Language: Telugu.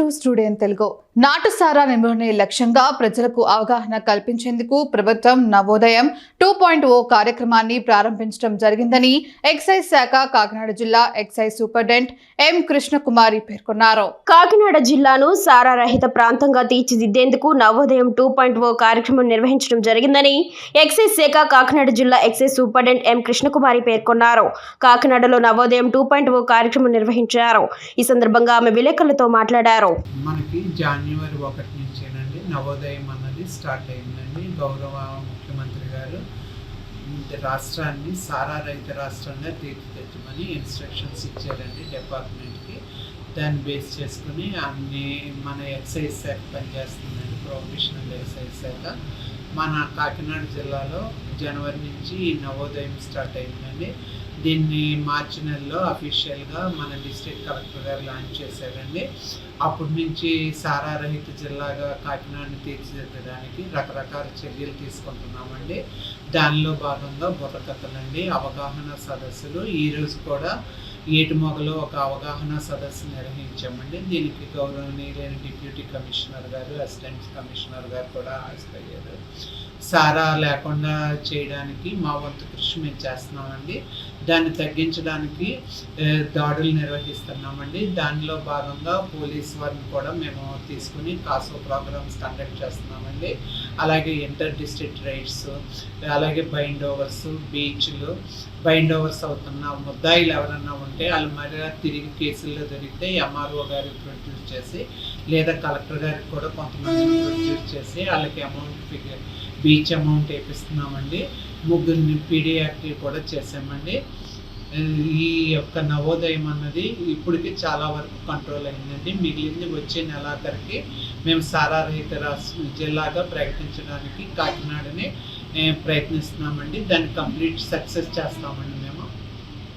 To studio Telugu. నాటుసారా నిర్మూలనే లక్ష్యంగా ప్రజలకు అవగాహన కల్పించేందుకు ప్రభుత్వం నవోదయం. టూ పాయింట్ ఓ కార్యక్రమాన్ని ప్రారంభించడం జరిగిందని ఎక్సైజ్ శాఖ కాకినాడ జిల్లా ఎక్సైజ్ సూపరింటెండెంట్ ఎం కృష్ణకుమారి పేర్కొన్నారు. కాకినాడ జిల్లాను సారా రహిత ప్రాంతంగా తీర్చిదిద్దేందుకు నవోదయం టూ పాయింట్ ఓ కార్యక్రమం నిర్వహించడం జరిగిందని ఎక్సైజ్ శాఖ కాకినాడ జిల్లా ఎక్సైజ్ సూపరింటెండెంట్ ఎం కృష్ణకుమారి పేర్కొన్నారు. కాకినాడలో నవోదయం టూ పాయింట్ ఓ కార్యక్రమం నిర్వహించారు. ఈ సందర్భంగా ఆమె విలేకరులతో మాట్లాడారు. మనకి జనవరి ఒకటి నుంచేనండి. నవోదయం అన్నది స్టార్ట్ అయిందండి. గౌరవ ముఖ్యమంత్రి గారు రాష్ట్రాన్ని సారా రైతు రాష్ట్రంగా తీర్చిదిద్దమని ఇన్స్ట్రక్షన్స్ ఇచ్చారండి డిపార్ట్మెంట్కి దాన్ని బేస్ చేసుకుని అన్ని మన ఎక్సైజ్ శాఖ పనిచేస్తుందండి ప్రొఫెషనల్ ఎక్సైజ్ శాఖ. మన కాకినాడ జిల్లాలో జనవరి నుంచి ఈ నవోదయం స్టార్ట్ అయిందండి. దీన్ని మార్చి నెలలో అఫీషియల్గా మన డిస్ట్రిక్ట్ కలెక్టర్ గారు లాంచ్ చేశారండి. అప్పటి నుంచి సారా రహిత జిల్లాగా కాకినాడని తీర్చిదిద్దడానికి రకరకాల చర్యలు తీసుకుంటున్నామండి. దానిలో భాగంగా బుర్రకథలండి అవగాహన సదస్సులు ఈరోజు కూడా ఏటిమొగలో ఒక అవగాహన సదస్సు నిర్వహించామండి. దీనికి గౌరవనీయులైన డిప్యూటీ కమిషనర్ గారు అసిస్టెంట్ కమిషనర్ గారు కూడా హాజరయ్యారు. సారా లేకుండా చేయడానికి మా వంతు కృషి మేము చేస్తున్నామండి. దాన్ని తగ్గించడానికి దాడులు నిర్వహిస్తున్నామండి. దానిలో భాగంగా పోలీస్ వారిని కూడా మేము తీసుకుని కాసో ప్రోగ్రామ్స్ కండక్ట్ చేస్తున్నామండి. అలాగే ఇంటర్ డిస్ట్రిక్ట్ రైడ్స్ అలాగే బైండ్ ఓవర్స్ బీచ్లు బైండ్ ఓవర్స్ అవుతున్న ముద్దాయిలు ఎవరన్నా ఉంటే వాళ్ళు మరి తిరిగి కేసుల్లో దొరికితే ఎంఆర్ఓ గారికి ప్రొడ్యూస్ చేసి లేదా కలెక్టర్ గారికి కూడా కొంతమందిని ప్రొడ్యూస్ చేసి వాళ్ళకి అమౌంట్ ఫిగర్ బీచ్ అమౌంట్ వేపిస్తున్నామండి. ముగ్గురిని పీడీ కూడా చేసామండి ఈ యొక్క నవోదయం అన్నది ఇప్పటికి చాలా వరకు కంట్రోల్ అయిందండి. మిగిలింది వచ్చే నెలాఖరికి మేము సారారహిత రాష్ట్ర జిల్లాగా ప్రకటించడానికి కాకినాడని ప్రయత్నిస్తున్నామండి. దాన్ని కంప్లీట్ సక్సెస్ చేస్తామండి.